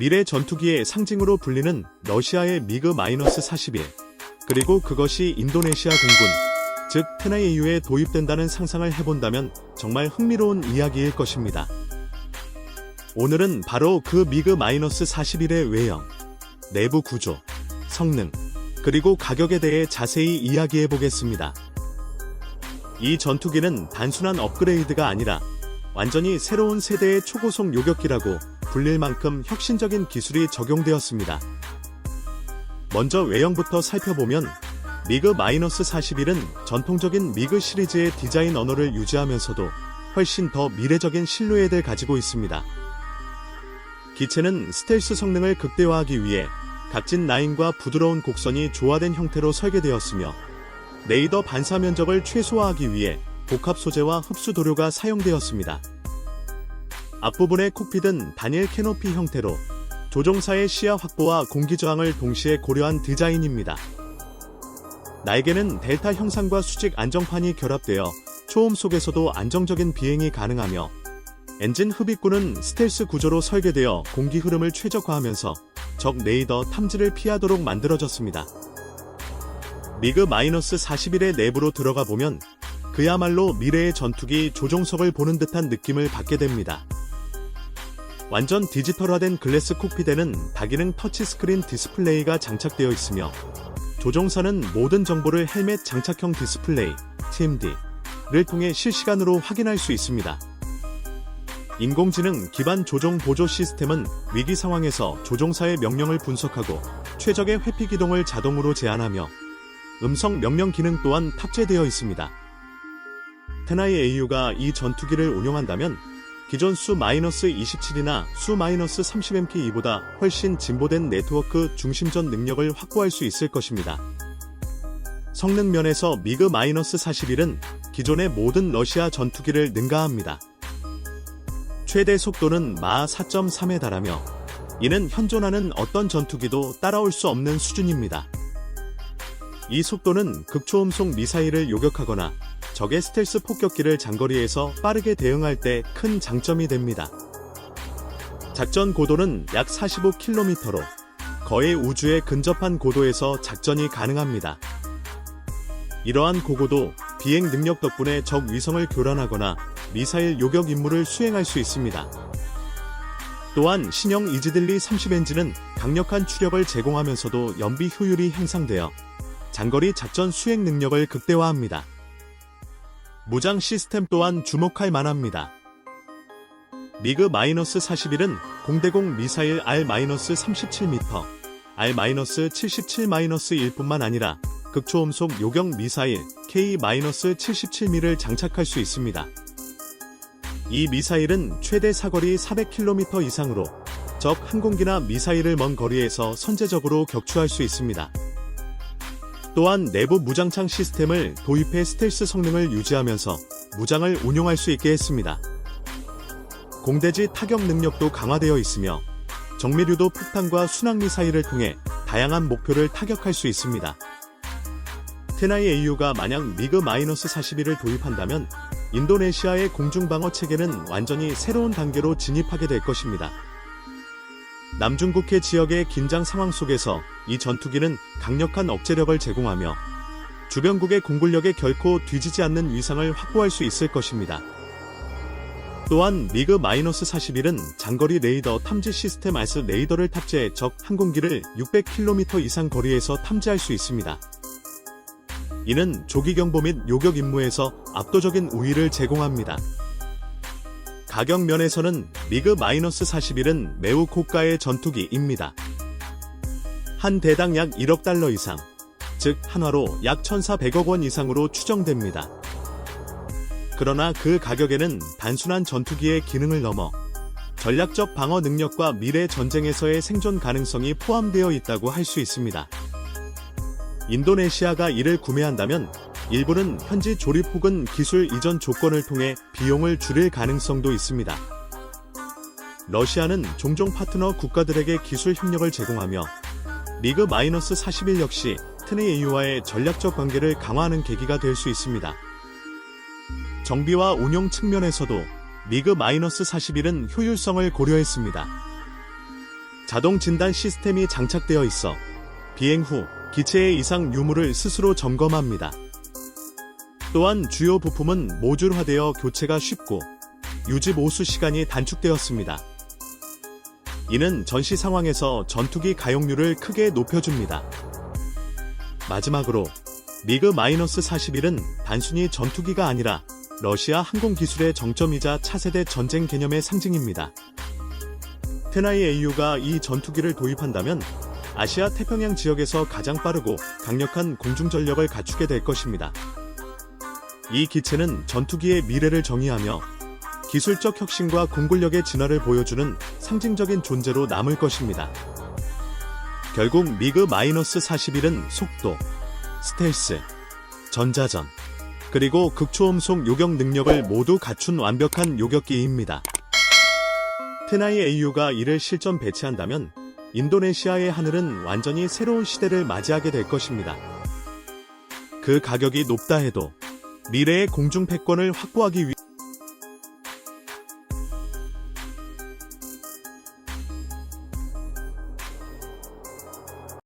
미래 전투기의 상징으로 불리는 러시아의 미그-41 그리고 그것이 인도네시아 공군 즉 테나이유에 도입된다는 상상을 해본다면 정말 흥미로운 이야기일 것입니다. 오늘은 바로 그 미그-41의 외형, 내부 구조, 성능, 그리고 가격에 대해 자세히 이야기해 보겠습니다. 이 전투기는 단순한 업그레이드가 아니라 완전히 새로운 세대의 초고속 요격기라고 불릴 만큼 혁신적인 기술이 적용되었습니다. 먼저 외형부터 살펴보면 미그-41은 전통적인 미그 시리즈의 디자인 언어를 유지하면서도 훨씬 더 미래적인 실루엣을 가지고 있습니다. 기체는 스텔스 성능을 극대화하기 위해 각진 라인과 부드러운 곡선이 조화된 형태로 설계되었으며 레이더 반사 면적을 최소화하기 위해 복합 소재와 흡수 도료가 사용되었습니다. 앞부분의 콕핏은 단일 캐노피 형태로 조종사의 시야 확보와 공기 저항을 동시에 고려한 디자인입니다. 날개는 델타 형상과 수직 안정판이 결합되어 초음 속에서도 안정적인 비행이 가능하며 엔진 흡입구는 스텔스 구조로 설계되어 공기 흐름을 최적화하면서 적 레이더 탐지를 피하도록 만들어졌습니다. 미그-41의 내부로 들어가 보면 그야말로 미래의 전투기 조종석을 보는 듯한 느낌을 받게 됩니다. 완전 디지털화된 글래스 콕핏에는 다기능 터치스크린 디스플레이가 장착되어 있으며 조종사는 모든 정보를 헬멧 장착형 디스플레이 TMD를 통해 실시간으로 확인할 수 있습니다. 인공지능 기반 조종 보조 시스템은 위기 상황에서 조종사의 명령을 분석하고 최적의 회피 기동을 자동으로 제한하며 음성 명령 기능 또한 탑재되어 있습니다. 테나이 AU가 이 전투기를 운용한다면 기존 수-27이나 수-30MK2보다 훨씬 진보된 네트워크 중심전 능력을 확보할 수 있을 것입니다. 성능 면에서 미그-41은 기존의 모든 러시아 전투기를 능가합니다. 최대 속도는 마 4.3에 달하며 이는 현존하는 어떤 전투기도 따라올 수 없는 수준입니다. 이 속도는 극초음속 미사일을 요격하거나 적의 스텔스 폭격기를 장거리에서 빠르게 대응할 때 큰 장점이 됩니다. 작전 고도는 약 45km로 거의 우주에 근접한 고도에서 작전이 가능합니다. 이러한 고고도 비행 능력 덕분에 적 위성을 교란하거나 미사일 요격 임무를 수행할 수 있습니다. 또한 신형 이즈들리 30 엔진은 강력한 추력을 제공하면서도 연비 효율이 향상되어 장거리 작전 수행 능력을 극대화합니다. 무장 시스템 또한 주목할 만합니다. 미그-41은 공대공 미사일 R-37m, R-77-1뿐만 아니라 극초음속 요격 미사일 K-77M를 장착할 수 있습니다. 이 미사일은 최대 사거리 400km 이상으로 적 항공기나 미사일을 먼 거리에서 선제적으로 격추할 수 있습니다. 또한 내부 무장창 시스템을 도입해 스텔스 성능을 유지하면서 무장을 운용할 수 있게 했습니다. 공대지 타격 능력도 강화되어 있으며 정밀유도 폭탄과 순항 미사일을 통해 다양한 목표를 타격할 수 있습니다. 테나이 AU가 만약 미그-41을 도입한다면 인도네시아의 공중방어 체계는 완전히 새로운 단계로 진입하게 될 것입니다. 남중국해 지역의 긴장 상황 속에서 이 전투기는 강력한 억제력을 제공하며 주변국의 공군력에 결코 뒤지지 않는 위상을 확보할 수 있을 것입니다. 또한 미그-41은 장거리 레이더 탐지 시스템 아스 레이더를 탑재해 적 항공기를 600km 이상 거리에서 탐지할 수 있습니다. 이는 조기 경보 및 요격 임무에서 압도적인 우위를 제공합니다. 가격 면에서는 미그-41은 매우 고가의 전투기입니다. 한 대당 약 1억 달러 이상, 즉 한화로 약 1,400억 원 이상으로 추정됩니다. 그러나 그 가격에는 단순한 전투기의 기능을 넘어 전략적 방어 능력과 미래 전쟁에서의 생존 가능성이 포함되어 있다고 할 수 있습니다. 인도네시아가 이를 구매한다면 일부는 현지 조립 혹은 기술 이전 조건을 통해 비용을 줄일 가능성도 있습니다. 러시아는 종종 파트너 국가들에게 기술 협력을 제공하며 미그-41 역시 트네이유와의 전략적 관계를 강화하는 계기가 될 수 있습니다. 정비와 운용 측면에서도 미그-41은 효율성을 고려했습니다. 자동 진단 시스템이 장착되어 있어 비행 후 기체의 이상 유무를 스스로 점검합니다. 또한 주요 부품은 모듈화되어 교체가 쉽고 유지 보수 시간이 단축되었습니다. 이는 전시 상황에서 전투기 가용률을 크게 높여줍니다. 마지막으로 미그 마이너스 41은 단순히 전투기가 아니라 러시아 항공 기술의 정점이자 차세대 전쟁 개념의 상징입니다. 테나이 AU가 이 전투기를 도입한다면 아시아 태평양 지역에서 가장 빠르고 강력한 공중 전력을 갖추게 될 것입니다. 이 기체는 전투기의 미래를 정의하며 기술적 혁신과 공군력의 진화를 보여주는 상징적인 존재로 남을 것입니다. 결국 미그 마이너스 41은 속도, 스텔스, 전자전, 그리고 극초음속 요격 능력을 모두 갖춘 완벽한 요격기입니다. 테나이 AU가 이를 실전 배치한다면 인도네시아의 하늘은 완전히 새로운 시대를 맞이하게 될 것입니다. 그 가격이 높다 해도 미래의 공중 패권을 확보하기 위해